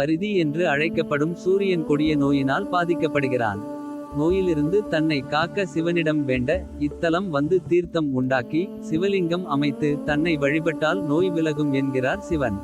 பரிதி என்று அழைக்கப்படும் சூரியன் கொடிய நோயினால் பாதிக்கப்படுகிறான். நோயிலிருந்து தன்னை காக்க சிவனிடம் வேண்ட இத்தலம் வந்து தீர்த்தம் உண்டாக்கி சிவலிங்கம் அமைத்து தன்னை வழிபட்டால் நோய் விலகும் என்கிறார் சிவன்.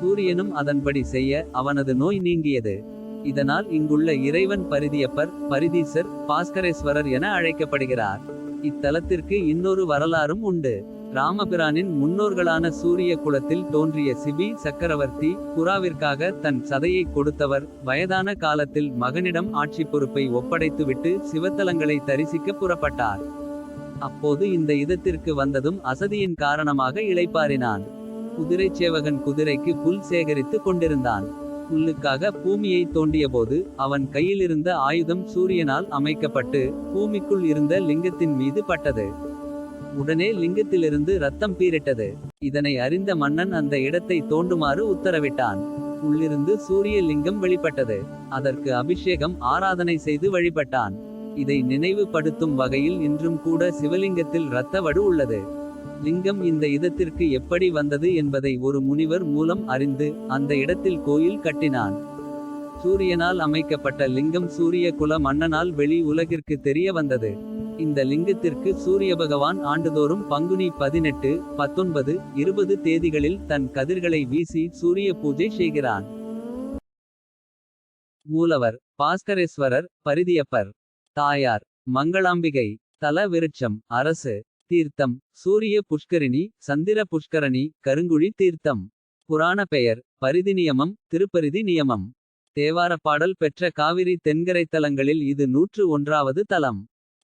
சூரியனும் அதன்படி செய்ய அவனது நோய் நீங்கியது. இதனால் இங்குள்ள இறைவன் பரிதியப்பர் பரிதீசர் பாஸ்கரேஸ்வரர் என அழைக்கப்படுகிறார். இத்தலத்திற்கு இன்னொரு வரலாறும் உண்டு. ராமபிரானின் முன்னோர்களான சூரிய குலத்தில் தோன்றிய சிபி சக்கரவர்த்தி புறாவிற்காக தன் சதையை கொடுத்தவர். வயதான காலத்தில் மகனிடம் ஆட்சி பொறுப்பை ஒப்படைத்துவிட்டு சிவத்தலங்களை தரிசிக்க புறப்பட்டார். அப்போது இந்த இதத்திற்கு வந்ததும் அசதியின் காரணமாக இளைப்பாறினான். குதிரைச் சேவகன் குதிரைக்கு புல் சேகரித்து கொண்டிருந்தான். புல்லுக்காக பூமியை தோண்டியபோது அவன் கையிலிருந்த ஆயுதம் சூரியனால் அமைக்கப்பட்டு பூமிக்குள் இருந்த லிங்கத்தின் மீது பட்டது. உடனே லிங்கத்திலிருந்து ரத்தம் பீரிட்டது இதனை அறிந்த மன்னன் அந்த இடத்தை தோண்டுமாறு உத்தரவிட்டான். உள்ளிருந்து சூரிய லிங்கம் வெளிப்பட்டது. அதற்கு அபிஷேகம் ஆராதனை செய்து வழிபட்டான். இதை நினைவுபடுத்தும் வகையில் இன்றும் கூட சிவலிங்கத்தில் இரத்த வடு உள்ளது. லிங்கம் இந்த இதத்திற்கு எப்படி வந்தது என்பதை ஒரு முனிவர் மூலம் அறிந்து அந்த இடத்தில் கோயில் கட்டினான். சூரியனால் அமைக்கப்பட்ட லிங்கம் சூரிய குல மன்னனால் வெளி உலகிற்கு தெரிய வந்தது. இந்த லிங்கத்திற்கு சூரிய பகவான் ஆண்டுதோறும் பங்குனி பதினெட்டு பத்தொன்பது இருபது தேதிகளில் தன் கதிர்களை வீசி சூரிய பூஜை செய்கிறான் மூலவர் பாஸ்கரேஸ்வரர் பரிதியப்பர். தாயார் மங்களாம்பிகை. தல விருட்சம் அரசு. தீர்த்தம் சூரிய புஷ்கரிணி சந்திர புஷ்கரணி கருங்குழி தீர்த்தம். புராண பெயர் பரிதி நியமம் திருப்பரிதி நியமம். தேவார பாடல் பெற்ற காவிரி தென்கரை தலங்களில் இது நூற்று ஒன்றாவது தலம்.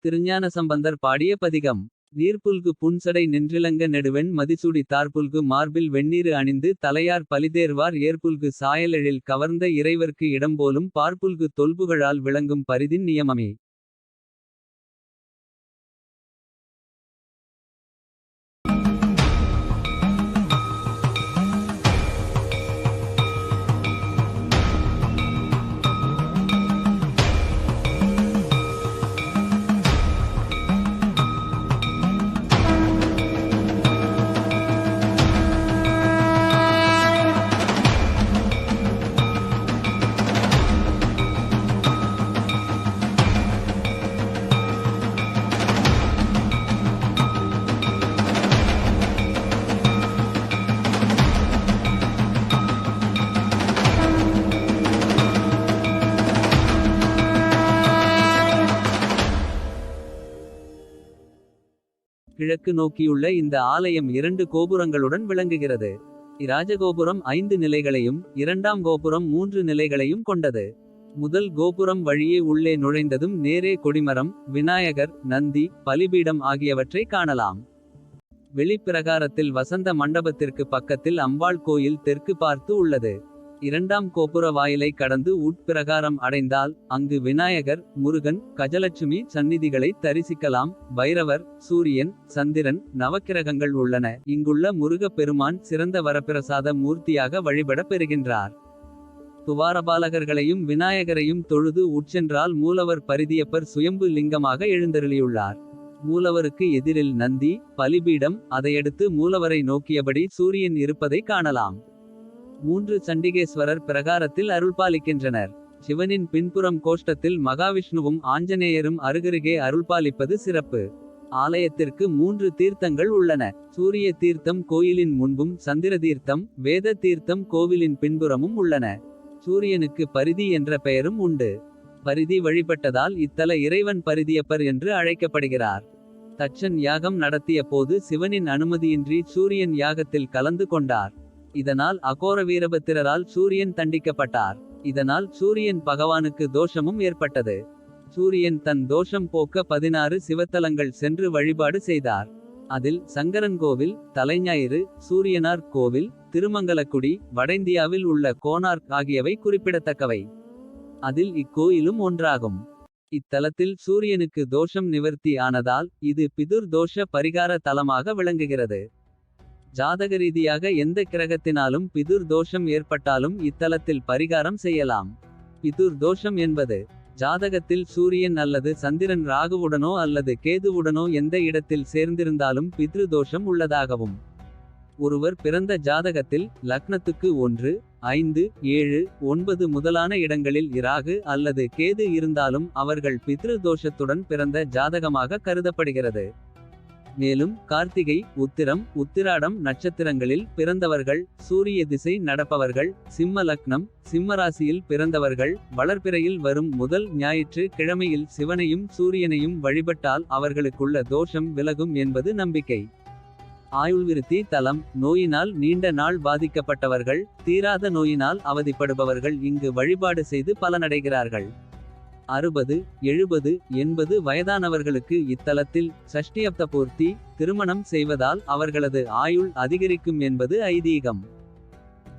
திருஞான சம்பந்தர் பாடிய பதிகம் நீர்புல்கு புன்சடை நின்றிலங்க நெடுவெண் மதிசூடி தார்புல்கு மார்பில் வெண்ணீரு அணிந்து தலையார் பலிதேர்வார் ஏற்புல்கு சாயலெழில் கவர்ந்த இறைவர்க்கு இடம்போலும் பார்ப்புல்கு தொல்புகழால் விளங்கும் பரிதின் நியமமே. கிழக்கு நோக்கியுள்ள இந்த ஆலயம் இரண்டு கோபுரங்களுடன் விளங்குகிறது. இராஜகோபுரம் ஐந்து நிலைகளையும் இரண்டாம் கோபுரம் மூன்று நிலைகளையும் கொண்டது. முதல் கோபுரம் வழியே உள்ளே நுழைந்ததும் நேரே கொடிமரம் விநாயகர் நந்தி பலிபீடம் ஆகியவற்றை காணலாம். வெளிப்பிரகாரத்தில் வசந்த மண்டபத்திற்கு பக்கத்தில் அம்பாள் கோயில் தெற்கு பார்த்து உள்ளது. இரண்டாம் கோபுர வாயிலை கடந்து உட்பிரகாரம் அடைந்தால் அங்கு விநாயகர் முருகன் கஜலட்சுமி சந்நிதிகளை தரிசிக்கலாம். பைரவர் சூரியன் சந்திரன் நவக்கிரகங்கள் உள்ளன. இங்குள்ள முருகப் பெருமான் சிறந்த வரப்பிரசாத மூர்த்தியாக வழிபட பெறுகின்றார். துவாரபாலகர்களையும் விநாயகரையும் தொழுது உட்சென்றால் மூலவர் பரிதியப்பர் சுயம்பு லிங்கமாக எழுந்தருளியுள்ளார். மூலவருக்கு எதிரில் நந்தி பலிபீடம் அதையடுத்து மூலவரை நோக்கியபடி சூரியன் இருப்பதை காணலாம். மூன்று சண்டிகேஸ்வரர் பிரகாரத்தில் அருள்பாலிக்கின்றனர். சிவனின் பின்புறம் கோஷ்டத்தில் மகாவிஷ்ணுவும் ஆஞ்சநேயரும் அருகருகே அருள்பாலிப்பது சிறப்பு. ஆலயத்திற்கு மூன்று தீர்த்தங்கள் உள்ளன. சூரிய தீர்த்தம் கோயிலின் முன்பும் சந்திர தீர்த்தம் வேத தீர்த்தம் கோவிலின் பின்புறமும் உள்ளன. சூரியனுக்கு பரிதி என்ற பெயரும் உண்டு. பரிதி வழிபட்டதால் இத்தல இறைவன் பரிதியப்பர் என்று அழைக்கப்படுகிறார். தச்சன் யாகம் நடத்திய போது சிவனின் அனுமதியின்றி சூரியன் யாகத்தில் கலந்து கொண்டார். இதனால் அகோர வீரபத்திரரால் சூரியன் தண்டிக்கப்பட்டார். இதனால் சூரியன் பகவானுக்கு தோஷமும் ஏற்பட்டது. சூரியன் தன் தோஷம் போக்க பதினாறு சிவத்தலங்கள் சென்று வழிபாடு செய்தார். அதில் சங்கரன் கோவில் தலைஞாயிறு சூரியனார் கோவில் திருமங்கலக்குடி வடஇந்தியாவில் உள்ள கோனார்க் ஆகியவை குறிப்பிடத்தக்கவை. அதில் இக்கோயிலும் ஒன்றாகும். இத்தலத்தில் சூரியனுக்கு தோஷம் நிவர்த்தி ஆனதால் இது பிதுர் தோஷ பரிகார தலமாக விளங்குகிறது. ஜாதக ரீதியாக எந்த கிரகத்தினாலும் பிதுர் தோஷம் ஏற்பட்டாலும் இத்தலத்தில் பரிகாரம் செய்யலாம். பிதுர் தோஷம் என்பது ஜாதகத்தில் சூரியன் அல்லது சந்திரன் ராகுவுடனோ அல்லது கேதுவுடனோ எந்த இடத்தில் சேர்ந்திருந்தாலும் பித்ரு தோஷம் உள்ளதாகவும். ஒருவர் பிறந்த ஜாதகத்தில் லக்னத்துக்கு ஒன்று ஐந்து ஏழு ஒன்பது முதலான இடங்களில் இராகு அல்லது கேது இருந்தாலும் அவர்கள் பித்ரு தோஷத்துடன் பிறந்த ஜாதகமாக கருதப்படுகிறது. மேலும் கார்த்திகை உத்திரம் உத்திராடம் நட்சத்திரங்களில் பிறந்தவர்கள் சூரிய திசை நடப்பவர்கள் சிம்ம லக்னம் சிம்மராசியில் பிறந்தவர்கள் வளர்பிறையில் வரும் முதல் ஞாயிற்று கிழமையில் சிவனையும் சூரியனையும் வழிபட்டால் அவர்களுக்குள்ள தோஷம் விலகும் என்பது நம்பிக்கை. ஆயுள்விருத்தி தலம் நோயினால் நீண்ட நாள் பாதிக்கப்பட்டவர்கள் தீராத நோயினால் அவதிப்படுபவர்கள் இங்கு வழிபாடு செய்து பலனடைகிறார்கள். அறுபது எழுபது எண்பது வயதானவர்களுக்கு இத்தலத்தில் சஷ்டியப்த பூர்த்தி திருமணம் செய்வதால் அவர்களது ஆயுள் அதிகரிக்கும் என்பது ஐதீகம்.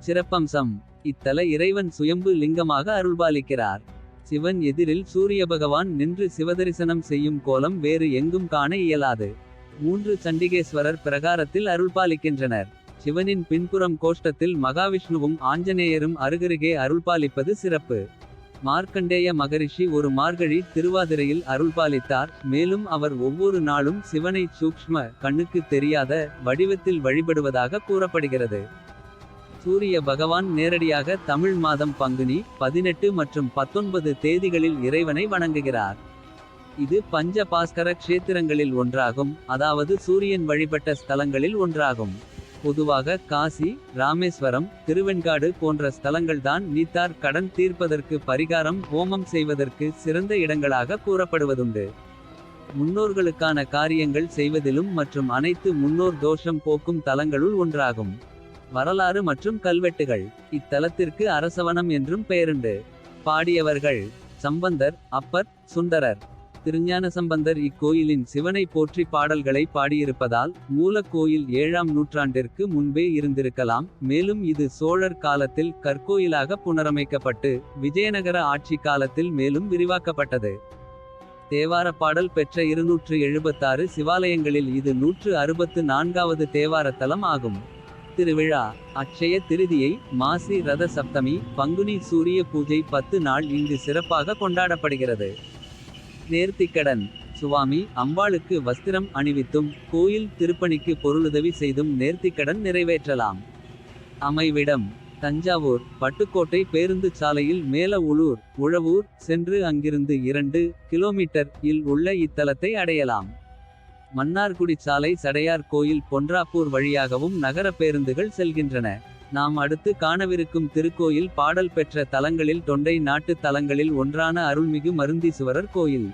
சிறப்பம்சம். இத்தல இறைவன் சுயம்பு லிங்கமாக அருள்பாலிக்கிறார். சிவன் எதிரில் சூரிய பகவான் நின்று சிவதரிசனம் செய்யும் கோலம் வேறு எங்கும் காண இயலாது. மூன்று சண்டிகேஸ்வரர் பிரகாரத்தில் அருள்பாலிக்கின்றனர். சிவனின் பின்புறம் கோஷ்டத்தில் மகாவிஷ்ணுவும் ஆஞ்சநேயரும் அருகருகே அருள்பாலிப்பது சிறப்பு. மார்க்கண்டேய மகரிஷி ஒரு மார்கழி திருவாதிரையில் அருள்பாலித்தார். மேலும் அவர் ஒவ்வொரு நாளும் சிவனை சூக்ஷ்ம கண்ணுக்கு தெரியாத வடிவத்தில் வழிபடுவதாக கூறப்படுகிறது. சூரிய பகவான் நேரடியாக தமிழ் மாதம் பங்குனி பதினெட்டு மற்றும் பத்தொன்பது தேதிகளில் இறைவனை வணங்குகிறார். இது பஞ்ச பாஸ்கர க்ஷேத்திரங்களில் ஒன்றாகும் அதாவது சூரியன் வழிபட்ட ஸ்தலங்களில் ஒன்றாகும். பொதுவாக காசி ராமேஸ்வரம் திருவெண்காடு போன்ற ஸ்தலங்கள்தான் நீத்தார் கடன் தீர்ப்பதற்கு பரிகாரம் ஹோமம் செய்வதற்கு சிறந்த இடங்களாக கூறப்படுவதுண்டு. முன்னோர்களுக்கான காரியங்கள் செய்வதிலும் மற்றும் அனைத்து முன்னோர் தோஷம் போக்கும் தலங்களுள் ஒன்றாகும். வரலாறு மற்றும் கல்வெட்டுகள் இத்தலத்திற்கு அரசவனம் என்றும் பெயருண்டு. பாடியவர்கள் சம்பந்தர் அப்பர் சுந்தரர். திருஞான சம்பந்தர் இக்கோயிலின் சிவனை போற்றி பாடல்களை பாடியிருப்பதால் மூலக்கோயில் ஏழாம் நூற்றாண்டிற்கு முன்பே இருந்திருக்கலாம். மேலும் இது சோழர் காலத்தில் கற்கோயிலாக புனரமைக்கப்பட்டு விஜயநகர ஆட்சி காலத்தில் மேலும் விரிவாக்கப்பட்டது. தேவார பாடல் பெற்ற இருநூற்று எழுபத்தாறு சிவாலயங்களில் இது நூற்று அறுபத்து நான்காவது தேவாரத்தலம் ஆகும். திருவிழா அட்சய திருதியை மாசி ரத சப்தமி பங்குனி சூரிய பூஜை பத்து நாள் இங்கு சிறப்பாக கொண்டாடப்படுகிறது. நேர்த்திக்கடன். சுவாமி அம்பாளுக்கு வஸ்திரம் அணிவித்தும் கோயில் திருப்பணிக்கு பொருளுதவி செய்தும் நேர்த்திக்கடன் நிறைவேற்றலாம். அமைவிடம் தஞ்சாவூர் பட்டுக்கோட்டை பேருந்து சாலையில் மேல உளூர் உழவூர் சென்று அங்கிருந்து இரண்டு கிலோமீட்டர் இல் உள்ள இத்தலத்தை அடையலாம். மன்னார்குடி சாலை சடையார் கோயில் பொன்றாப்பூர் வழியாகவும் நகர பேருந்துகள் செல்கின்றன. நாம் அடுத்து காணவிருக்கும் திருக்கோயில் பாடல் பெற்ற தலங்களில் தொண்டை நாட்டு தலங்களில் ஒன்றான அருள்மிகு மருந்தீசுவரர் கோயில்.